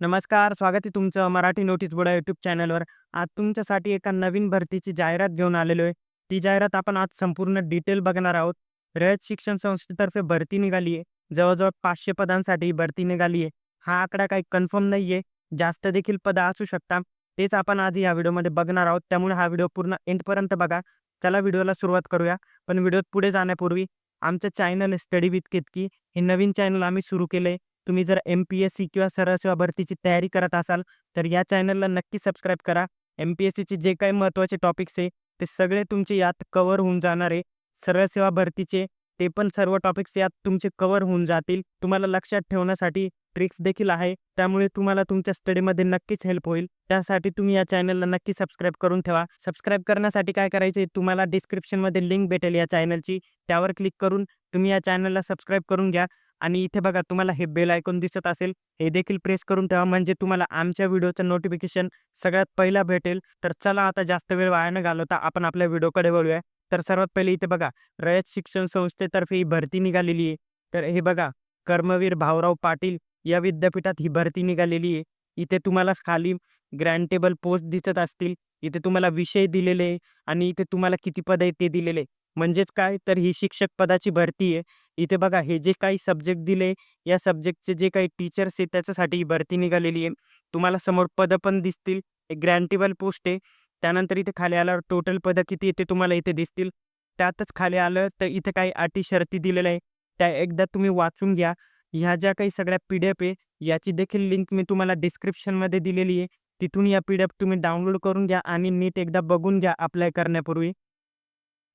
नमस्कार, स्वागत आहे तुमचं मराठी नोटीस बोर्ड यूट्यूब चॅनलवर. आज तुमच्यासाठी एका नवीन भरतीची जाहिरात घेऊन आलेलो आहे. ती जाहिरात आपण आज संपूर्ण डिटेल बघणार आहोत. रयत शिक्षण संस्थेतर्फे भरती निघाली आहे. जवळजवळ पाचशे पदांसाठी भरती निघाली आहे. हा आकडा काही कन्फर्म नाही आहे. जास्त देखील पदं असू शकतात. तेच आपण आज या व्हिडिओमध्ये बघणार आहोत. त्यामुळे हा व्हिडिओ पूर्ण एंडपर्यंत बघा. चला व्हिडिओला सुरुवात करूया. पण व्हिडिओत पुढे जाण्यापूर्वी आमचं चॅनल स्टडी विथ केतकी हे नवीन चॅनल आम्ही सुरू केलं तुम्ही जर एम-पी-एस-सी किंवा सरळ सेवा भरतीची तयारी करत असाल, तर या चॅनलला नक्की सबस्क्राईब करा. एम-पी-एस-सीचे जे काही महत्त्वाचे टॉपिक्स आहे, ते सगळे तुमचे यात कवर होऊन जाणार आहे. सरळ सेवा भरतीचे ते पण सर्व टॉपिक्स यात तुमचे कवर होऊन जातील. तुम्हाला लक्षात ठेवण्यासाठी ट्रिक्स देखील आहे. त्यामुळे तुम्हाला तुमच्या स्टडीमध्ये नक्कीच हेल्प होईल. त्यासाठी तुम्ही या चॅनलला नक्की सबस्क्राईब करून ठेवा. सबस्क्राईब करण्यासाठी काय करायचे तुम्हाला डिस्क्रिप्शनमध्ये लिंक भेटेल या चॅनलची. त्यावर क्लिक करून तुम्ही या चॅनलला सबस्क्राईब करून घ्या आणि इथे बघा तुम्हाला हे बेल आयकॉन दिसत असेल, हे देखील प्रेस करून ठेवा म्हणजे तुम्हाला आमच्या व्हिडिओचं नोटिफिकेशन सगळ्यात पहिला भेटेल. तर चला आता जास्त वेळ वाया न घालवता आपण आपल्या व्हिडिओकडे वळूया. तर सर्वात पहिले इथे बघा रयत शिक्षण संस्थेतर्फे ही भरती निघालेली आहे. तर हे बघा कर्मवीर भाऊराव पाटील या विद्यापीठात ही भरती निघालेली आहे. इथे तुम्हाला खाली ग्रँटेबल पोस्ट दिसत असतील. इथे तुम्हाला विषय दिलेले आहे आणि इथे तुम्हाला किती पद आहे ते दिलेले आहे. म्हणजेच काय तर ही शिक्षक पदाची भरती आहे. इथे बघा हे जे काही सब्जेक्ट दिले, या सब्जेक्टचे जे काही टीचर्स आहेत त्याच्यासाठी ही भरती निघालेली आहे. तुम्हाला समोर पदं पण दिसतील. एक ग्रँटेबल पोस्ट आहे. त्यानंतर इथे खाली आल्यावर टोटल पदं किती येते तुम्हाला इथे दिसतील. त्यातच खाली आलं तर इथे काही अटी शर्ती दिलेल्या आहे. त्या एकदा तुम्ही वाचून घ्या. ह्या ज्या काही सगळ्या पी-डी-एफ आहे, याची देखील लिंक मी तुम्हाला डिस्क्रिप्शनमध्ये दिलेली आहे. तिथून या पी-डी-एफ तुम्ही डाउनलोड करून घ्या आणि नीट एकदा बघून घ्या अप्लाय करण्यापूर्वी.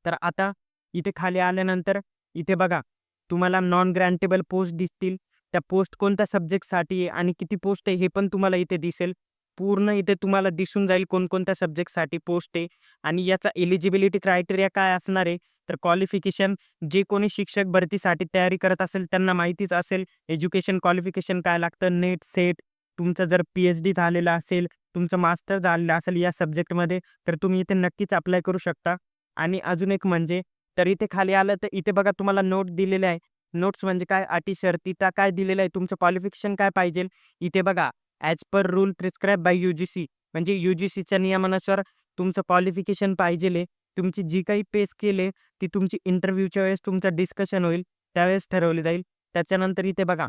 तर आता इथे खाली आल्यानंतर इथे बघा तुम्हाला नॉन ग्रँटेबल पोस्ट दिसतील. त्या पोस्ट कोणत्या सब्जेक्टसाठी आहे आणि किती पोस्ट आहे हे पण तुम्हाला इथे दिसेल. पूर्ण इथे तुम्हाला दिसून जाईल कोणकोणत्या सब्जेक्टसाठी पोस्ट आहे आणि याचा एलिजिबिलिटी क्रायटेरिया काय असणार आहे, तर क्वालिफिकेशन जे कोणी शिक्षक भरतीसाठी तयारी करत असेल त्यांना माहितीच असेल. एज्युकेशन क्वालिफिकेशन काय लागतं, नेट, सेट तुमचं जर पी-एच-डी झालेलं असेल, तुमचं मास्टर झालेलं असेल या सब्जेक्टमध्ये, तर तुम्ही इथे नक्कीच अप्लाय करू शकता. आणि अजून एक म्हणजे तर इथे खाली आलं तर इथे बघा तुम्हाला नोट दिलेले आहे. नोट्स म्हणजे काय अटी शर्ती त्या काय दिलेलं आहे, तुमचं क्वालिफिकेशन काय पाहिजे. इथे बघा as per rule prescribe by UGC म्हणजे यू-जी-सीच्या नियमानुसार तुमचं क्वालिफिकेशन पाहिजे. तुमची जी काही पेस केले ती तुमची इंटरव्ह्यूच्या वेळेस तुमचं डिस्कशन होईल, त्यावेळेस ठरवली जाईल. त्याच्यानंतर इथे बघा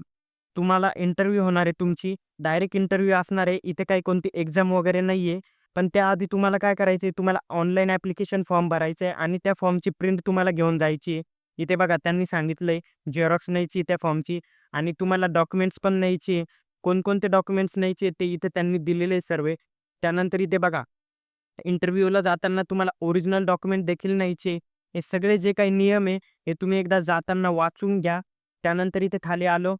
तुम्हाला इंटरव्ह्यू होणार आहे तुमची. डायरेक्ट इंटरव्ह्यू असणार आहे. इथे काही कोणती एक्झाम वगैरे नाही आहे. पण त्याआधी तुम्हाला काय करायचं आहे, तुम्हाला ऑनलाईन ॲप्लिकेशन फॉर्म भरायचा आहे आणि त्या फॉर्मची प्रिंट तुम्हाला घेऊन जायची इथे बघा त्यांनी सांगितलंय झेरॉक्स न्यायची त्या फॉर्मची आणि तुम्हाला डॉक्युमेंट्स पण न्यायचे. कोणकोणते डॉक्युमेंट्स न्यायचे ते इथे त्यांनी दिलेले सर्व. त्यानंतर इथे बघा इंटरव्ह्यूला जाताना तुम्हाला ओरिजिनल डॉक्युमेंट देखील न्यायचे. हे सगळे जे काही नियम आहे, हे तुम्ही एकदा जाताना वाचून घ्या. त्यानंतर इथे खाली आलो,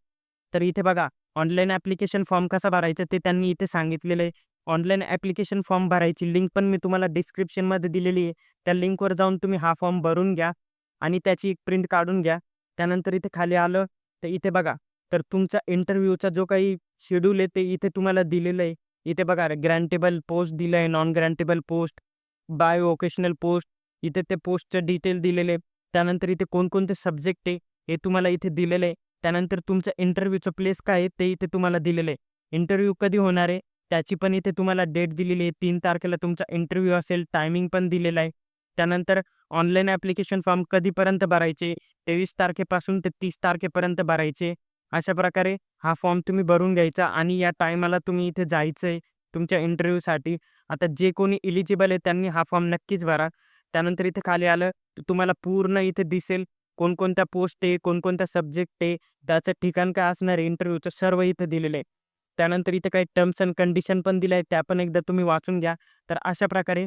तर इथे बघा ऑनलाईन ॲप्लिकेशन फॉर्म कसा भरायचा ते त्यांनी इथे सांगितलेलं आहे. ऑनलाईन ॲप्लिकेशन फॉर्म भरायची लिंक पण मी तुम्हाला डिस्क्रिप्शनमध्ये दिलेली आहे. त्या लिंकवर जाऊन तुम्ही हा फॉर्म भरून घ्या आणि त्याची एक प्रिंट काढून घ्या. त्यानंतर इथे खाली आलं, तर इथे बघा तर तुमचा इंटरव्ह्यूचा जो काही शेड्यूल आहे ते इथे तुम्हाला दिलेलं आहे. इथे बघा ग्रँटेबल पोस्ट दिलं आहे, non grantable post, bi vocational post इथे ते पोस्टचं डिटेल दिलेले आहे. त्यानंतर इथे कोणकोणते सब्जेक्ट आहे हे तुम्हाला इथे दिलेलं आहे. त्यानंतर तुमचं इंटरव्ह्यूचं प्लेस काय आहे ते इथे तुम्हाला दिलेलं आहे. इंटरव्ह्यू कधी होणार आहे त्याची पण इथे तुम्हाला डेट दिलेली आहे. तीन तारखेला तुमचा इंटरव्ह्यू असेल, टायमिंग पण दिलेला आहे. त्यानंतर ऑनलाईन ॲप्लिकेशन फॉर्म कधीपर्यंत भरायचे, 23 तारखेपासून ते तीस तारखेपर्यंत भरायचे. अशा प्रकारे हा फॉर्म तुम्ही भरून घ्यायचा आणि या टायमाला तुम्ही इथे जायचं आहे तुमच्या इंटरव्ह्यूसाठी. आता जे कोणी इलिजिबल आहे त्यांनी हा फॉर्म नक्कीच भरा. त्यानंतर इथे खाली आलं तुम्हाला पूर्ण इथे दिसेल कोणकोणत्या पोस्ट आहे, कोणकोणत्या सब्जेक्ट आहे, त्याचं ठिकाण काय असणार आहे इंटरव्ह्यूचं सर्व इथं दिलेलं आहे. त्यानंतर इथे काही टर्म्स अँड कंडिशन पण दिल्या आहेत, त्या पण एकदा तुम्ही वाचून घ्या. तर अशा प्रकारे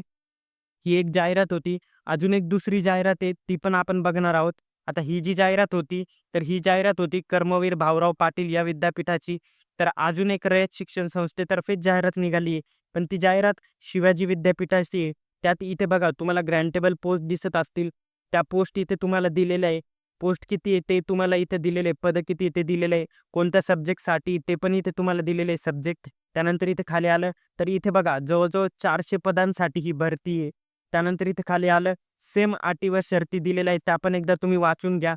ही एक जाहिरात होती. अजून एक दुसरी जाहिरात आहे, ती पण आपण बघणार आहोत. आता ही जी जाहिरात होती, तर ही जाहिरात होती कर्मवीर भाऊराव पाटील या विद्यापीठाची. तर अजून एक रयत शिक्षण संस्थेतर्फेच जाहिरात निघाली आहे. पण ती जाहिरात शिवाजी विद्यापीठाची आहे. त्यात इथे बघा तुम्हाला ग्रँटेबल पोस्ट दिसत असतील. त्या पोस्ट इथे तुम्हाला दिलेल्या आहे. पोस्ट किती येते तुम्हाला इथे दिलेले आहे. किती येते ते दिलेलं आहे. कोणत्या सब्जेक्टसाठी ते पण इथे तुम्हाला दिलेले आहे सब्जेक्ट. त्यानंतर इथे खाली आलं तर इथे बघा जवळजवळ चारशे पदांसाठी ही भरती आहे. त्यानंतर इथे खाली आलं सेम अटी शर्ती दिलेल्या आहेत त्या पण एकदा तुम्ही वाचून घ्या.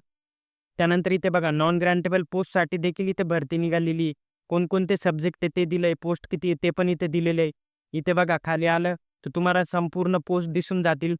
त्यानंतर इथे बघा नॉन ग्रँटेबल पोस्टसाठी देखील इथे भरती निघालेली आहे. कोणकोणते सब्जेक्ट आहे ते दिलं आहे पोस्ट किती आहे ते पण इथे दिलेले आहे इथे बघा खाली आलं तर तुम्हाला संपूर्ण पोस्ट दिसून जातील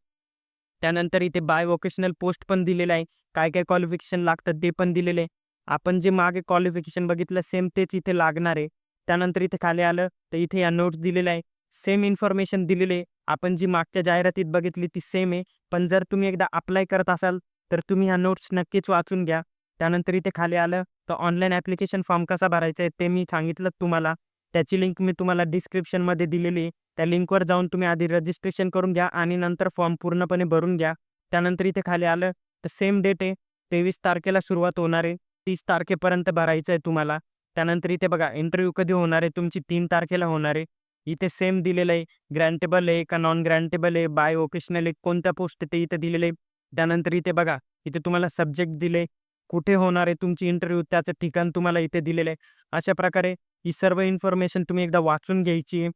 त्यानंतर इथे बाय वोकेशनल पोस्ट पण दिलेलं आहे. काय काय क्वालिफिकेशन लागतं ते पण दिलेले आपण जे मागे क्वालिफिकेशन बघितलं सेम तेच इथे लागणार आहे. त्यानंतर इथे खाली आलं तर इथे या नोट्स दिलेल्या आहे. सेम इन्फॉर्मेशन दिलेले आपण जी मागच्या जाहिरातीत बघितली ती सेम आहे. पण जर तुम्ही एकदा अप्लाय करत असाल तर तुम्ही ह्या नोट्स नक्कीच वाचून घ्या. त्यानंतर इथे खाली आलं तर ऑनलाईन ॲप्लिकेशन फॉर्म कसा भरायचा आहे ते मी सांगितलं तुम्हाला. त्याची लिंक मी तुम्हाला डिस्क्रिप्शनमध्ये दिलेली आहे. त्या लिंकवर जाऊन तुम्ही आधी रजिस्ट्रेशन करून घ्या आणि नंतर फॉर्म पूर्णपणे भरून घ्या. त्यानंतर इथे खाली आलं तर सेम डेट आहे. तेवीस तारखेला सुरुवात होणार आहे. तीस तारखेपर्यंत भरायचं आहे तुम्हाला. त्यानंतर इथे बघा इंटरव्ह्यू कधी होणार आहे? तुमची तीन तारखेला होणार आहे. इथे सेम दिलेलं आहे. ग्रँटेबल आहे का नॉन ग्रँटेबल आहे? बाय ओकेशनल आहे. कोणत्या पोस्ट ते इथे दिलेलं आहे? त्यानंतर इथे बघा इथे तुम्हाला सब्जेक्ट दिले. कुठे होणार आहे तुमची इंटरव्ह्यू त्याचं ठिकाण तुम्हाला इथे दिलेलं आहे. अशा प्रकारे ही सर्व इन्फॉर्मेशन तुम्ही एकदा वाचून घ्यायची.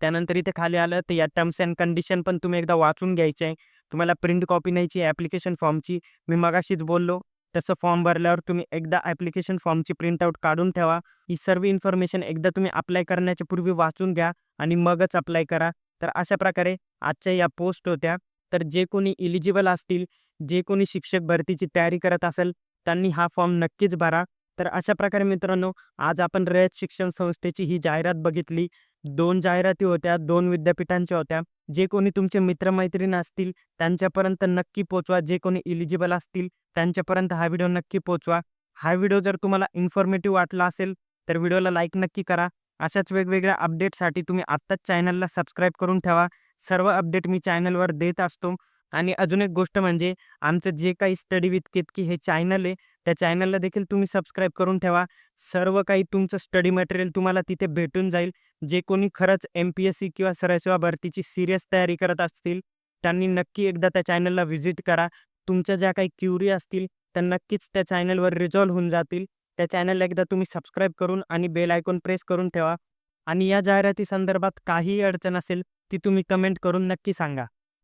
त्यानंतर इथे खाली आलं तर या टर्म्स अँड कंडिशन पण तुम्ही एकदा वाचून घ्यायचे. आहे तुम्हाला प्रिंट कॉपी न्यायची ॲप्लिकेशन फॉर्मची मी मगाशीच बोललो तसं फॉर्म भरल्यावर तुम्ही एकदा ॲप्लिकेशन फॉर्मची प्रिंटआउट काढून ठेवा. ही सर्व इन्फॉर्मेशन एकदा तुम्ही अप्लाय करण्याच्या पूर्वी वाचून घ्या आणि मगच अप्लाय करा. तर अशा प्रकारे आजच्या या पोस्ट होत्या. तर जे कोणी इलिजिबल असतील जे कोणी शिक्षक भरतीची तयारी करत असेल त्यांनी हा फॉर्म नक्कीच भरा. तर अशा प्रकारे मित्रांनो आज आपण रयत शिक्षण संस्थेची ही जाहिरात बघितली. दोन जाहिराती होत्या दोन विद्यापीठांच्या होत्या. जे कोणी तुमचे मित्रमैत्रीण असतील त्यांच्यापर्यंत नक्की पोचवा. जे कोणी इलिजिबल असतील त्यांच्यापर्यंत हा व्हिडिओ नक्की पोचवा. हा व्हिडिओ जर तुम्हाला इन्फॉर्मेटिव्ह वाटला असेल तर व्हिडिओला लाईक नक्की करा. अशाच वेगवेगळ्या अपडेटसाठी तुम्ही आत्ताच चॅनलला सबस्क्राईब करून ठेवा. सर्व अपडेट मी चॅनलवर देत असतो. आणि अजून एक गोष्ट म्हणजे आमचं जे काही स्टडी विथ केतकी हे चॅनल आहे त्या चॅनलला देखील तुम्ही सबस्क्राईब करून ठेवा. सर्व काही तुमचं स्टडी मटेरियल तुम्हाला तिथे भेटून जाईल. जे कोणी खरंच एम पी एस सी किंवा सरसेवा भरतीची सिरियस तयारी करत असतील त्यांनी नक्की एकदा त्या चॅनलला व्हिजिट करा. तुमच्या ज्या काही क्युरी असतील त्या नक्कीच त्या चॅनलवर रिझॉल्व्ह होऊन जातील. त्या चॅनलला एकदा तुम्ही सबस्क्राईब करून आणि बेल आयकॉन प्रेस करून ठेवा. आणि या जाहिराती संदर्भात काहीही अडचण असेल ती तुम्ही कमेंट करून नक्की सांगा.